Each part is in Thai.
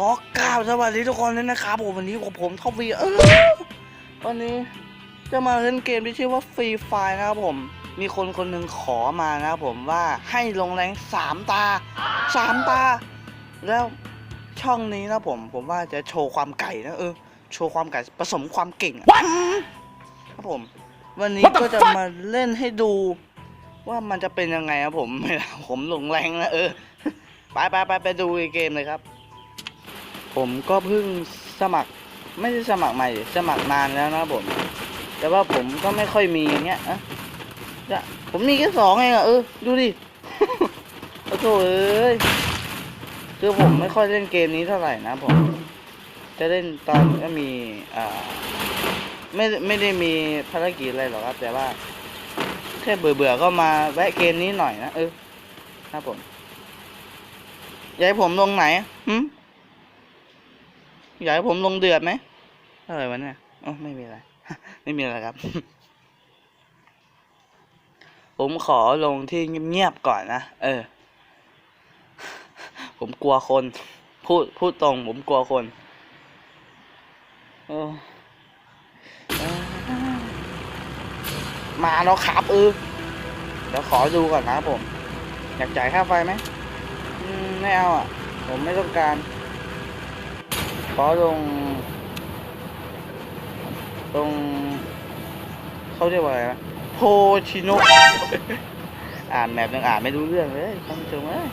ก็กล่าวสวัสดีทุกคนเลยนะครับผมวันนี้กับผมท็อปวีเออวันนี้จะมาเล่นเกมที่ชื่อว่าฟรีไฟนะครับผม มีคนคนหนึ่งขอมานะครับผมว่าให้ลงแรงสามตาสามตา แล้วช่องนี้นะผมผมว่าจะโชว์ความไก่นะเออโชว์ความไก่ผสมความเก่งอะครับผม วันนี้ก็จะมาเล่นให้ดู ว่ามันจะเป็นยังไงครับผมเวลาผมลงแรงนะเออไปไปไปไปดูเกมเลยครับ ผมก็เพิ่งสมัครไม่ได้สมัครใหม่ สมัครนานแล้วนะผม แต่ว่าผมก็ไม่ค่อยมีอย่างเงี้ยอะจะผมมีแค่สองเองอะเออ ดูดิโอ้โหเอ้ยคือผมไม่ค่อยเล่นเกมนี้เท่าไหร่นะผม จะเล่นตอนก็มีอ่าไม่ไม่ได้มีภารกิจอะไรหรอกครับ แต่ว่าแค่เบื่อเบื่อก็มาแวะเกมนี้หน่อยนะเออครับผมยากให้ผมลงไหนหืม อยากให้ผมลงเดือดไหมอะไรวะเนี่ยอ๋อไม่มีอะไร ไม่มีอะไรครับ ผมขอลงที่เงียบๆก่อนนะ เออ ผมกลัวคน พูดพูดตรง ผมกลัวคนโอ้เออมาแล้วครับเออเดี๋ยวขอดูก่อนนะผม อยากจ่ายค่าไฟไหมอืมไม่เอาอะ ผมไม่ต้องการ ขอลงตรงเขาเรียกว่าอะไรนะโพชิโนอ่านแบบยังอ่านไม่รู้เรื่องเลยท่านผู้ชมเอ้ย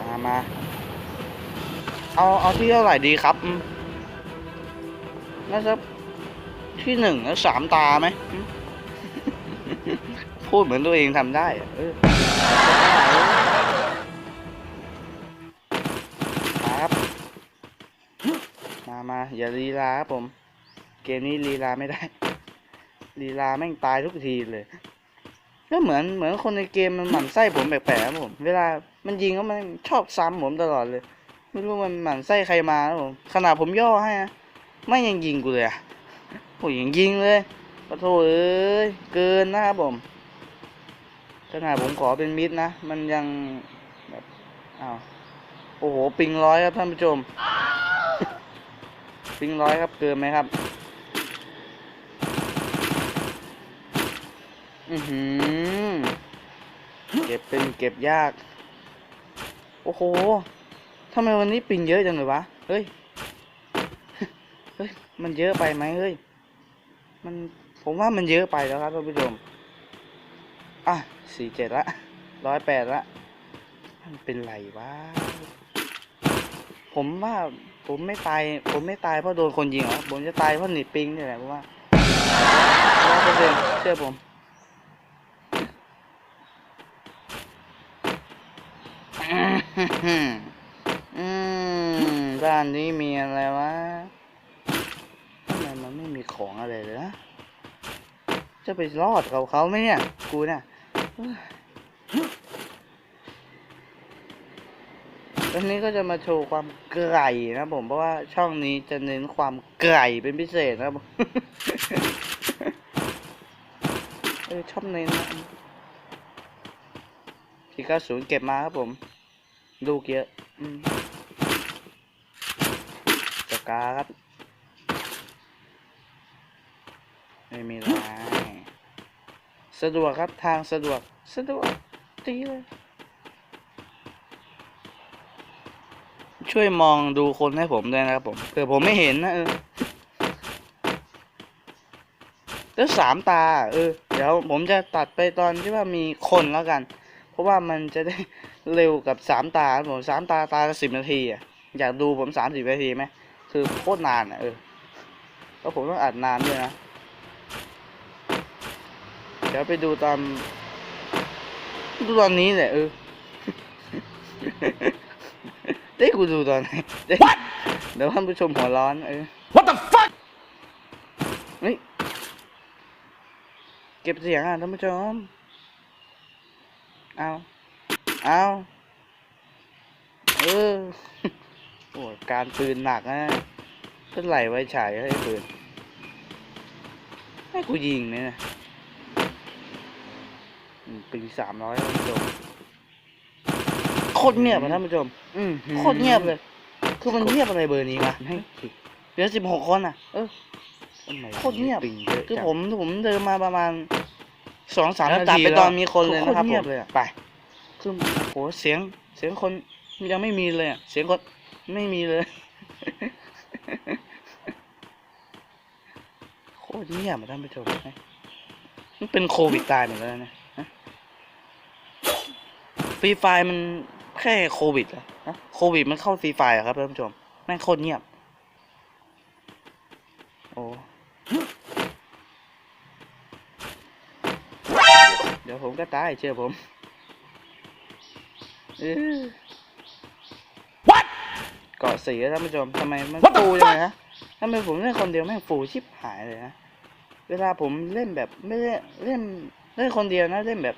มามาเอาเอาที่เท่าไหร่ดีครับน่าจะที่หนึ่งแล้วสามตาไหมพูดเหมือนตัวเองทำได้อะเออ มามาอย่าลีลาครับผม เกมนี้ลีลาไม่ได้ลีลาแม่งตายทุกทีเลยก็เหมือนเหมือนคนในเกมมันหมั่นไส้ผมแปลกๆครับผม เวลามันยิงก็มันชอบซ้ำผมตลอดเลย ไม่รู้มันหมั่นไส้ใครมาครับผมขนาดผมย่อให้นะไม่ยังยิงกูเลยอะโอ้ยยังยิงเลยขอโทษเอ้ยเกินนะครับผมขนาดผมขอเป็นมิดนะ มันยังแบบอ้าวโอ้โห ปิงร้อยครับท่านผู้ชม ปิงร้อยครับเกินไหมครับ อือหือ เก็บเป็นเก็บยาก โอ้โหทำไมวันนี้ปิงเยอะจังเลยวะ เฮ้ย เฮ้ย มันเยอะไปไหมเฮ้ย มัน ผมว่ามันเยอะไปแล้วครับท่านผู้ชม อะสี่เจ็ดละร้อยแปดละ มันเป็นไรวะ ผมว่าผมไม่ตาย ผมไม่ตายเพราะโดนคนยิงหรอกผมจะตายเพราะหนีปิงนี่แหละผมว่าร้อยเปอร์เซ็นต์เชื่อผมอืมด้านนี้มีอะไรวะทำไมมันไม่มีของอะไรเลยนะจะไปรอดกับเขาไหมเนี่ย กูเนี่ยเวันนี้ก็จะมาโชว์ความไกร่นะผมเพราะว่าช่องนี้จะเน้นความไกร่เป็นพิเศษนะผมเออชอบเน้นนะสี่เก้าศูนย์เก็บมาครับผม ลูกเยอะอจะกาครับ ไม่มีไรสะดวกครับทางสะดวก สะดวกดีเลย ช่วยมองดูคนให้ผมด้วยนะครับผมเผื่อผมไม่เห็นนะเออแล้วสามตา เออ เดี๋ยวผมจะตัดไปตอนที่ว่ามีคนแล้วกัน เพราะว่ามันจะได้เร็วกับสามตาผมสามตาตาละสิบนาทีอะ อยากดูผมสามสิบนาทีไหมคือโคตรนานอะเออแล้วผมต้องอัดนานด้วยนะ เดี๋ยวไปดูตอนดูตอนนี้แหละเออ ได้กูดูตอนไหนเดี๋ยวเดี๋ยวท่านผู้ชมหัวร้อนเออ What the fuck? เฮ้ยเก็บเสียงอะท่านผู้ชม เอา เอาเออโอ้การปืนหนักนะเท่าไหร่ไว้ฉายให้ปืน ให้กูยิงเนี่ยนะอืมปีสามร้อยท่านผู้ชมโค ตรเงียบอะท่านผู้ชมอืมโคตรเงียบเลย คือมันเงียบอะไรเบอร์นี้วะให้สิเหลือสิบหกคนอะ เออทำไมโคตรเงียบปิงเยอะคือจังผมผมเดินมาประมาณสองสามแล้วนาทีตัดไปแล้วตอนมีคนเลยโตนะครับเงียบผมเลยอะไปคือโหเสียงเสียงคนยังไม่มีเลยอะเสียงคนไม่มีเลยโคตรเงียบอะท่านผู้ชมนะมันเป็นโควิดตายหมดแล้วนะนะฟรีไฟล์มัน แค่โควิดเหรอนะโควิดมันเข้าฟรีไฟล์เหรอครับท่านผู้ชมแม่งโคตรเงียบ โอ้เดี๋ยวผมก็ตายเชื่อผมเออ What เกาะสีอะท่านผู้ชมทำไมมันฟูจังเลยฮะทำไมผมเล่นคนเดียวแม่งฟูชิบหายเลยนะเวลาผมเล่นแบบไม่ได้เล่นเล่นคนเดียวนะเล่นแบบ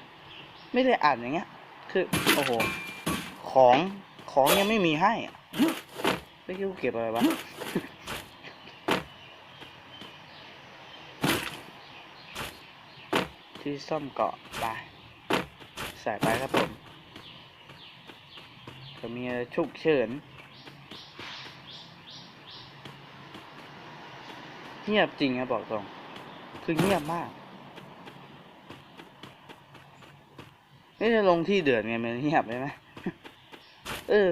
ไม่ได้อ่านอย่างเงี้ย คือโอ้โห ของของยังไม่มีให้ไม่คิดว่าเก็บอะไรวะที่ซ่อมเกาะไปใส่ไปครับผมก็มีฉุกเฉินเงียบจริงครับบอกตรง คือเงียบมากนี่จะลงที่เดือดไงมันเงียบได้ไหม ออ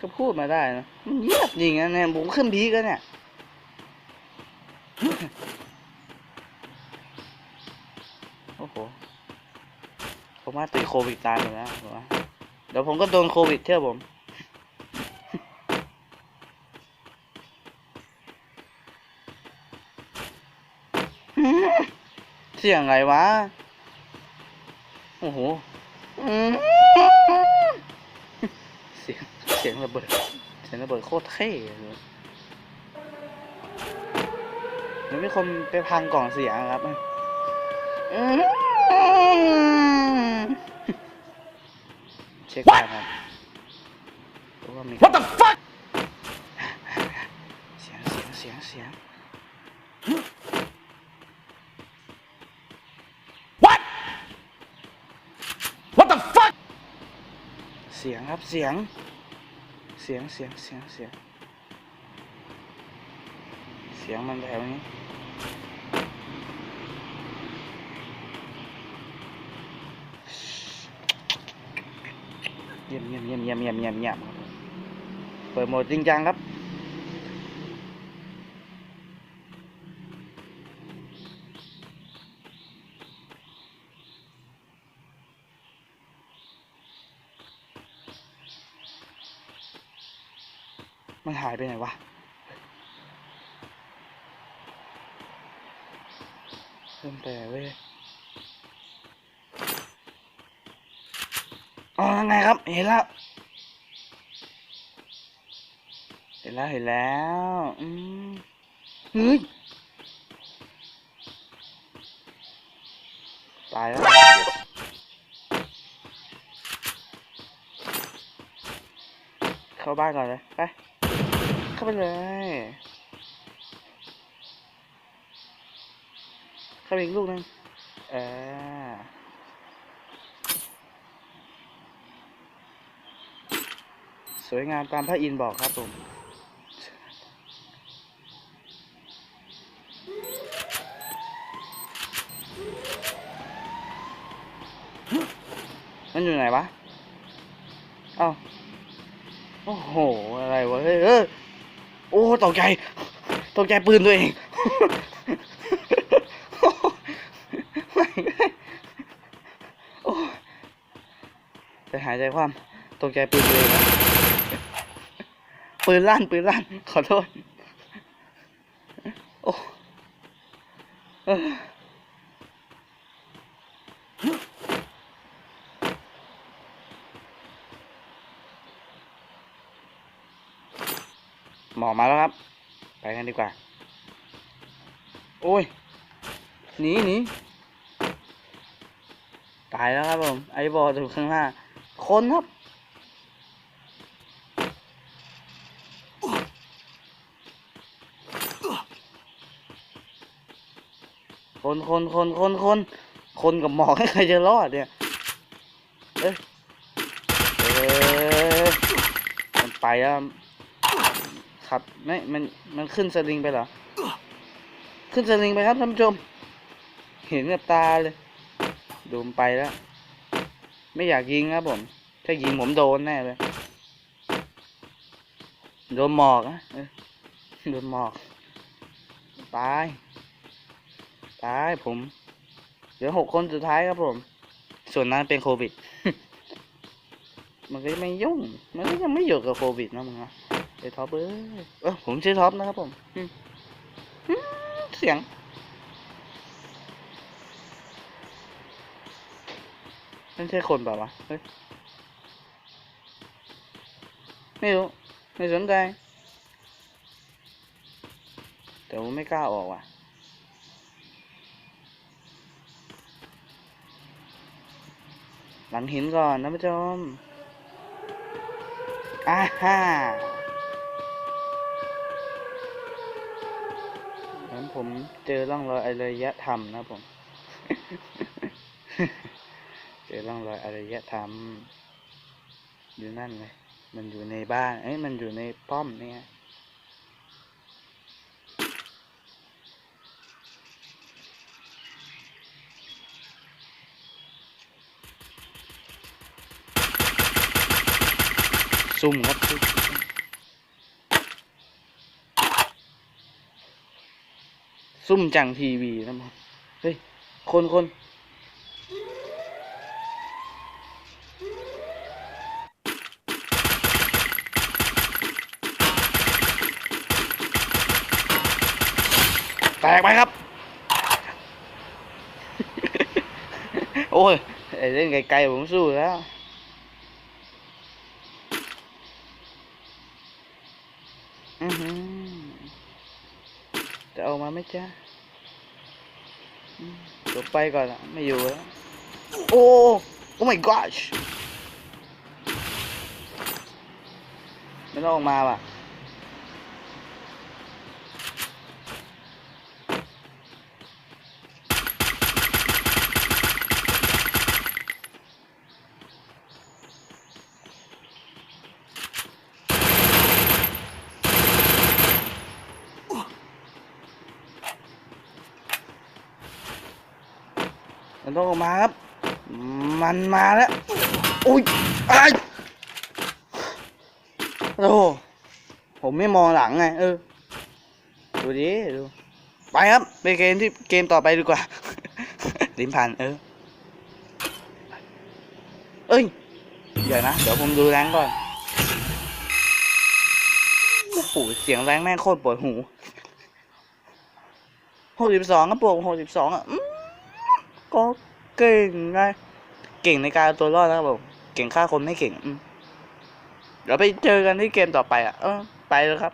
ก็พูดมาได้นะมันเงียบจริงนะเนี่ยผมขึ้นพีกันเนี่ยโอ้โหผมว่าติดโควิดตายหมดแล้วผมว่าเดี๋ยวผมก็โดนโควิดเชื่อผมเสียงไงวะ โอ้โห อืม เสียงระเบิด เสียงระเบิดโคตรเท่เลยเหมันมีคนไปพังกล่องเสียงครับอืมเช็คก่อนครับเพราะว่ามี What the fuck เสียงเสียงเสียงเสียง What What the fuck เสียงครับเสียง เสียงเสียงเสียงเสียงเสียงมันแถวนี้เยี่ยมเยี่ยมเยี่ยมเยี่ยมเยี่ยมเยี่ยมเยี่ยมครับผมเปิดโหมดจริงจังครับ มันหายไปไหนวะ เริ่มแต่เว้ยอ๋อยังไงครับ เห็นแล้ว เห็นแล้ว เห็นแล้ว อืมเฮ้ย ตายแล้วเข้าบ้านก่อนเลย ไป เข้าไปเลยเข้าไปอีกลูกนึงเออสวยงามตามพระอินทร์บอกครับผมมันอยู่ไหนวะ เอ้า โอ้โห อะไรวะ เฮ้ย โอ้ตกใจตกใจปืนตัวเองไม่โอ้จะหายใจความตกใจปืนตัวเองนะปืนลั่นปืนลั่น ขอโทษ โอ้เออ หมอกมาแล้วครับ ไปกันดีกว่า โอ้ยหนีหนีตายแล้วครับผม ไอ้บอลอยู่ข้างหน้า คนครับ คนคนคนคนคนคนกับหมอกใครจะรอดเนี่ย เอ้ยเดี๋ยไปแล้ว ครับ ไม่ มัน มันขึ้นสลิงไปเหรอ ขึ้นสลิงไปครับท่านผู้ชม เห็นกับตาเลยดูมนไปแล้ว ไม่อยากยิงครับผม ถ้ายิงผมโดนแน่เลย โดนหมอกนะโดนหมอก ตาย ตายผม เหลือหกคนสุดท้ายครับผม ส่วนนั้นเป็นโควิด มันก็ไม่ยุ่ง มันก็ยังไม่อยู่กับโควิดนะมึงนะ ไอ้ท็อปเอ้ยเออผมชื่อท็อปนะครับผมอืมอืมเสียง นั่นใช่คนเปล่าวะ เฮ้ย ไม่รู้ ไม่สนใจ แต่ผมไม่กล้าออกว่ะหลังหินก่อนนะผู้ชมอ่าฮ่า งั้นผมเจอร่องรอยอารยธรรมนะผม เจอร่องรอยอารยธรรม อยู่นั่นเลยมันอยู่ในบ้านเอ้ยมันอยู่ในป้อมเนี่ยซุ่มครับ ซุ่มจังทีวีนะมั้งเฮ้ย คนคนแตกไปครับ โอ้ยเล่นไกลๆผมสู้แล้ว อือหือ จะเอามาไหมจ๊ะอืมจบไปก่อนละไม่อยู่แล้ว โอ้ โอ้ my gosh ไม่ต้องออกมาว่ะ มันต้องออกมาครับ มันมาแล้ว อุ้ยไอ้โอ้ผมไม่มองหลังไง เออ ดูดิดู ไปครับไปเกมที่เกมต่อไปดีกว่าลิ้นพันเออ เอ้ย เดี๋ยวนะ เดี๋ยวผมดูแรงก่อน โอ้โห เสียงแรงแม่งโคตรปวดหูหกสิบสองก็บวกหกสิบสองอะก็ เก่งไงเก่งในการตัวรอดนะครับผมเก่งฆ่าคนไม่เก่งเดี๋ยวไปเจอกันที่เกมต่อไปอะเออไปเลยครับ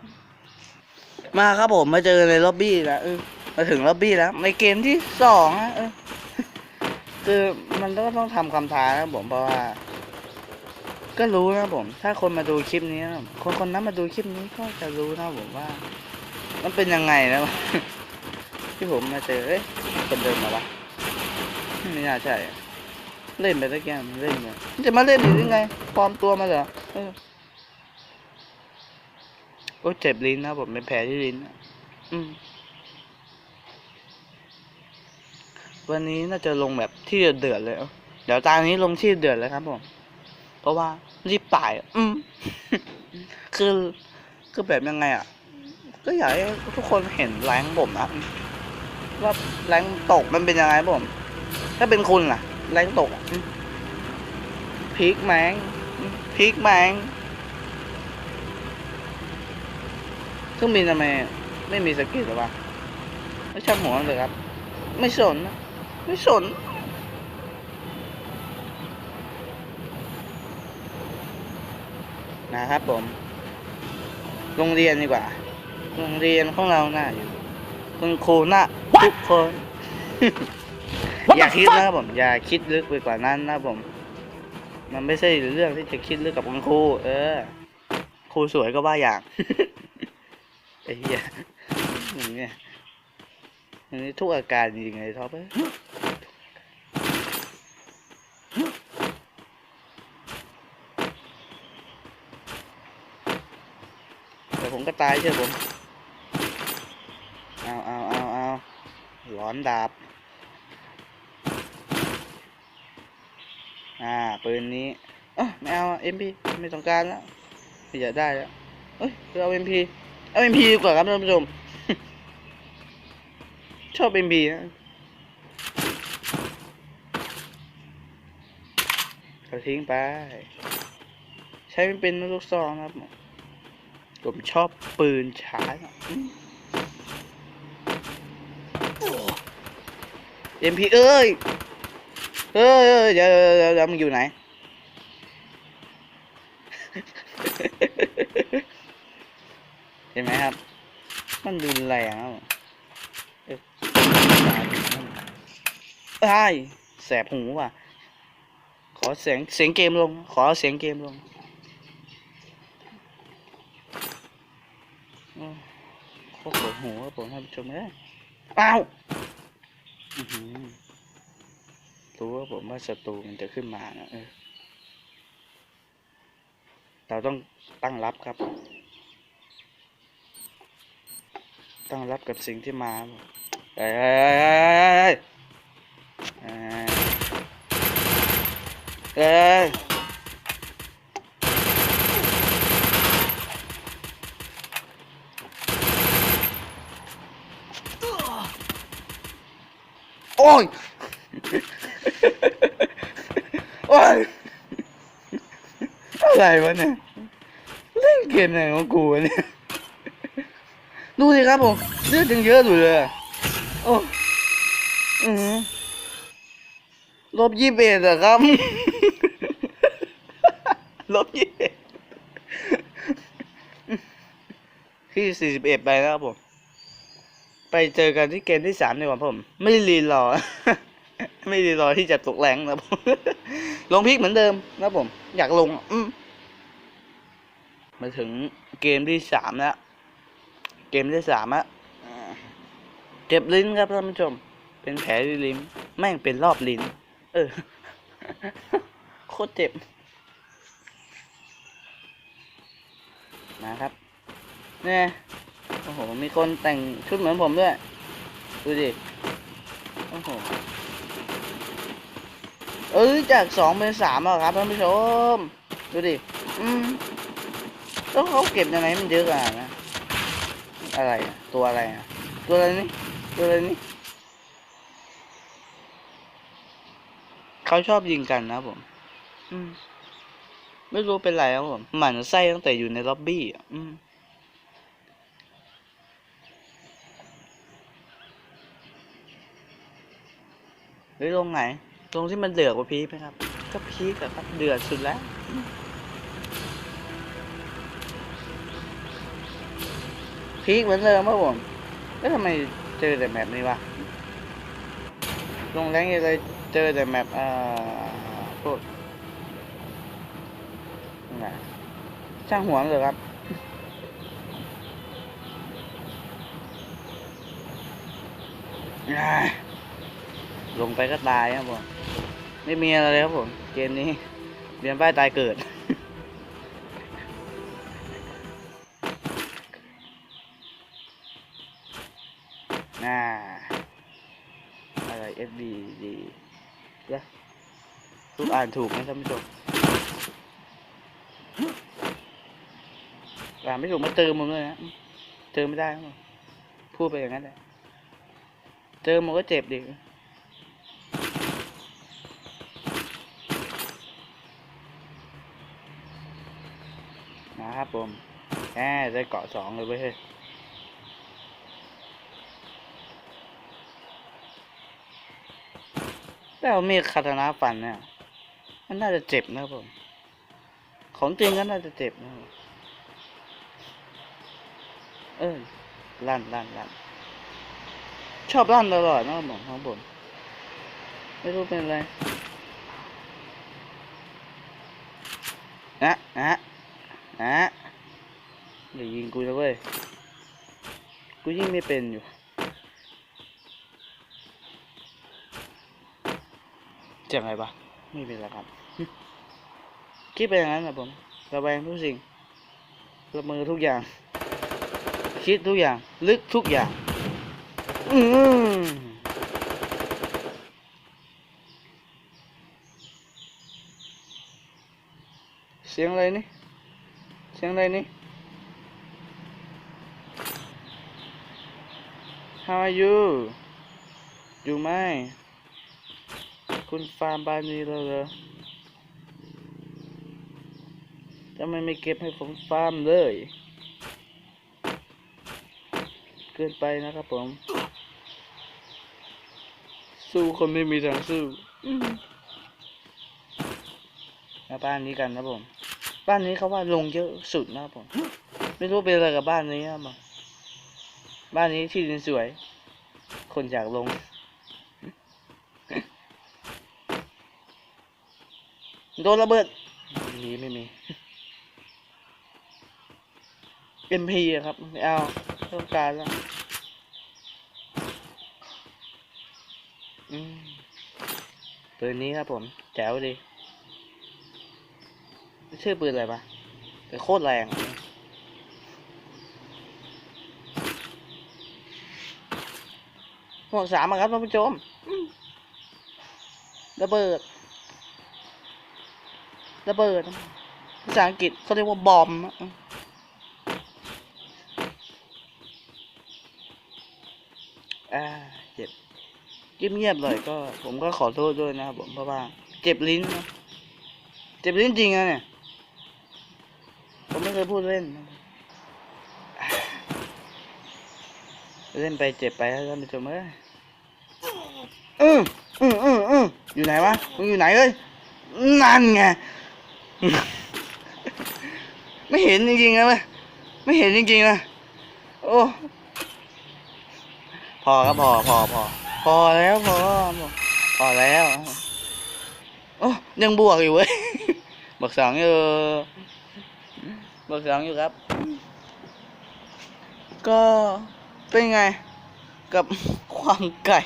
มาครับผมมาเจอในล็อบบี้แล้วเออมาถึงล็อบบี้แล้ว ในเกมที่สองอะเออคือมันก็ต้องทำคำท้านะครับผมเพราะว่า ก็รู้นะผม ถ้าคนมาดูคลิปนี้คนคนนั้นมาดูคลิปนี้ก็จะรู้นะผมว่า มันเป็นยังไงนะที่ผมมาเจอเอ้ยคนเดิมมาวะ ไม่น่าใช่ เล่นไปตะแกมันเล่นไปมันจะมาเล่นอีกยังไงปลอมตัวมาเหรอโอ้เจ็บลิ้นนะผมเป็นแผลที่ลิ้นอืมวันนี้น่าจะลงแบบที่เดือดเลยเดี๋ยวตานี้ลงที่เดือดเลยครับผม เพราะว่ารีบป่ายอะอืมคือคือแบบยังไงอะ ก็อยากให้ทุกคนเห็นแรงผมนะว่าแรงตกมันเป็นยังไงผม ถ้าเป็นคุณล่ะ แรงตกพีกแมงพีกแมงเครื่องบินทำไมไม่มีสกิลหรอวะไม่ช่างหัวเลยครับ ไม่สน ไม่สนนะครับผม โรงเรียนดีกว่า โรงเรียนของเราหน่าอยู่คุณครูน่าทุกคน What อย่า the คิด fuck? นะครับผมอย่าคิดลึกไปกว่านั้นนะครับผม มันไม่ใช่เรื่องที่จะคิดลึกกับคุณครูเออครูสวยก็ว่าอย่าง ไอ้เหี้ยอย่างเงี้ยอันนี้ทุกอาการจริงๆเลยท็อปเอ้ยยวผมก็ตายเชื่อผม เอาเอาเอาเอาร้อนดาบ อ่าปืนนี้เอ้ยไม่เอาเอ็มพีไม่ต้องการแล้วไม่อยากได้แล้วเอ้ยเอาเอ็มพีเอาเอ็มพีดีกว่าครับท่านผู้ชมชอบเอ็มพีนะก็ทิ้งไป ใช้เป็นลูกซองครับผมชอบปืนช้าเอ็มพีเอ้ย เออเดี๋ยวเดี๋ยวมึงอยู่ไหน เห็นไหมครับ มันรุนแรงครับเอ้ไอ้แสบหูว่ะ ขอเสียงเสียงเกมลง ขอเสียงเกมลงโคตรปวดหัวผมท่านผู้ชมเอ้ยอ้าวอือ รู้ว่าผมว่าศัตรูมันจะขึ้นมานะเออเราต้องตั้งรับครับ ตั้งรับกับสิ่งที่มาเอ้ยเอ้ยเอ้ยเอ้ยโอ้ย โอ้ยอะไรวะเนี่ย เล่นเกมไหนของกูเนี่ย ดูสิครับผมเลือดยังเยอะอยู่เลย โอ้อือหือลบยี่สิบเอ็ดอะครับ ลบยี่สิบเอ็ดที่สี่สิบเอ็ดไปแล้วครับผม ไปเจอกันที่เกมที่สามดีกว่าผม ไม่รีรอ ไม่รีรอที่จะตกแรงนะผมลงพิกเหมือนเดิมนะผม อยากลงอืมมาถึงเกมที่สามแล้ว เกมที่สามอะเจ็บลิ้นครับท่านผู้ชม เป็นแผลที่ลิ้น แม่งเป็นรอบลิ้น เออ โคตรเจ็บ นะครับ เนี่ยโอ้โห มีคนแต่งชุดเหมือนผมด้วย ดูดิ โอ้โห เอ้ยจากสองเป็นสามแล้วครับท่านผู้ชม ดูดิ อืมแล้วเขาเก็บยังไงมันเยอะขนาดนั้อะไร ตัวอะไรอะตัวอะไรนี่ ตัวอะไรนี่ เขาชอบยิงกันนะผม อืม ไม่รู้เป็นไรครับผม หมันไส้ตั้งแต่อยู่ในล็อบบี้อะ อืมหรือลงไหน ตรงที่มันเดือดกว่าพีคไหมครับ ก็พีคอะครับเดือดสุดแล้ว พีคเหมือนเดิมครับผมแล้วทำไมเจอแต่แมปนี้วะลงแรงยังไงเจอแต่แมปอ่าพวกนั่นแหละช่างหัวเลยครับอ่า ลงไปก็ตายครับผม ไม่มีอะไรเลยครับผม เกมนี้เรียนป้ายตายเกิด น่า อะไร FB ดีแล้วทุกอ่านถูกไหมท่านผู้ชมอ่านไม่ถูกมาเติมมึงเลยนะ เติมไม่ได้ครับผมพูดไปอย่างนั้นแหละเจอมันก็เจ็บดินะครับ ผมแหมได้เกาะสองเลยเว้ยเฮ้ยแต่เอามีคาตานะฟันเนี่ย มันน่าจะเจ็บนะผม ของจริงก็น่าจะเจ็บนะ เออลั่นลั่นลั่นชอบลั่นตลอดนะครับผมของผม ไม่รู้เป็นอะไรนะนะนะ อย่ายิงกูนะเว้ย กูยิงไม่เป็นอยู่ เจ็บอะไรปะไม่เป็นไรครับ คิดไปอย่างนั้นนะผมระแวงทุกสิ่งระมือทุกอย่าง คิดทุกอย่าง ลึกทุกอย่าง อืมเสียงอะไรนี่ เสียงอะไรนี่ How are you อยู่ไหม คุณฟาร์มบ้านนี้แล้วเหรอทำไมไม่เก็บให้ผมฟาร์มเลย เกินไปนะครับผม สู้คนไม่มีทางสู้มาบ้านนี้กันนะผม บ้านนี้เขาว่าลงเยอะสุดนะครับผม ไม่รู้เป็นอะไรกับบ้านนี้ครับผม บ้านนี้ที่ดินสวย คนอยากลง โดนระเบิดไม่มีไม่มี MP อะครับไม่เอาต้องการแล้วปืนนี้ครับผม แจ๋วดี ชื่อปืนอะไรปะโคตรแรงอะ หมวกสามครับท่านผู้ชมอืมระเบิด ระเบิด ภาษาอังกฤษเขาเรียกว่าบอมอ่าเจ็บเงียบๆเลยก็ ผมก็ขอโทษด้วยนะครับผมเพราะว่าเจ็บลิ้น เจ็บลิ้นจริงอะเนี่ย ผมไม่เคยพูดเล่นนะอ่า เล่นไปเจ็บไปแล้วท่านผู้ชมเอ้ยอืมอืมอืมอืมอยู่ไหนวะมึงอยู่ไหนเอ้ยนั่นไง ไม่เห็นจริงๆนะเว้ยไม่เห็นจริงๆนะโอ้ พอครับพอพอพอพอแล้วพอพอแล้วโอ้ยังบวกอยู่เว้ยบวกสองอยู่บวกสองอยู่ครับ ก็ เป็นไง กับความไก่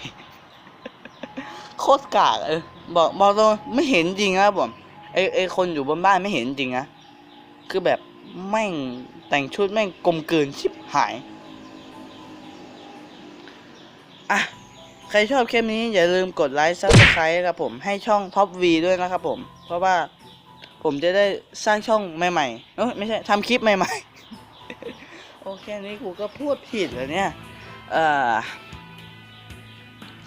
โคตรกากเออบอกบอกตรงไม่เห็นจริงนะครับผมไอไอคนอยู่บนบ้านไม่เห็นจริงนะคือแบบแม่งแต่งชุดแม่งกลมเกินชิบหายอะใครชอบคลิปนี้อย่าลืมกดไลค์ซับสไครต์ครับผมให้ช่องท็อปวีด้วยนะครับผม เพราะว่าผมจะได้สร้างช่องใหม่ๆเอ้ยไม่ใช่ทำคลิปใหม่ๆ โอเคนี้กูก็พูดผิดแล้วเนี่ย เออ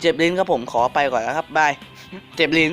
เจ็บลิ้นครับผมขอไปก่อนนะครับบาย เจ็บลิ้น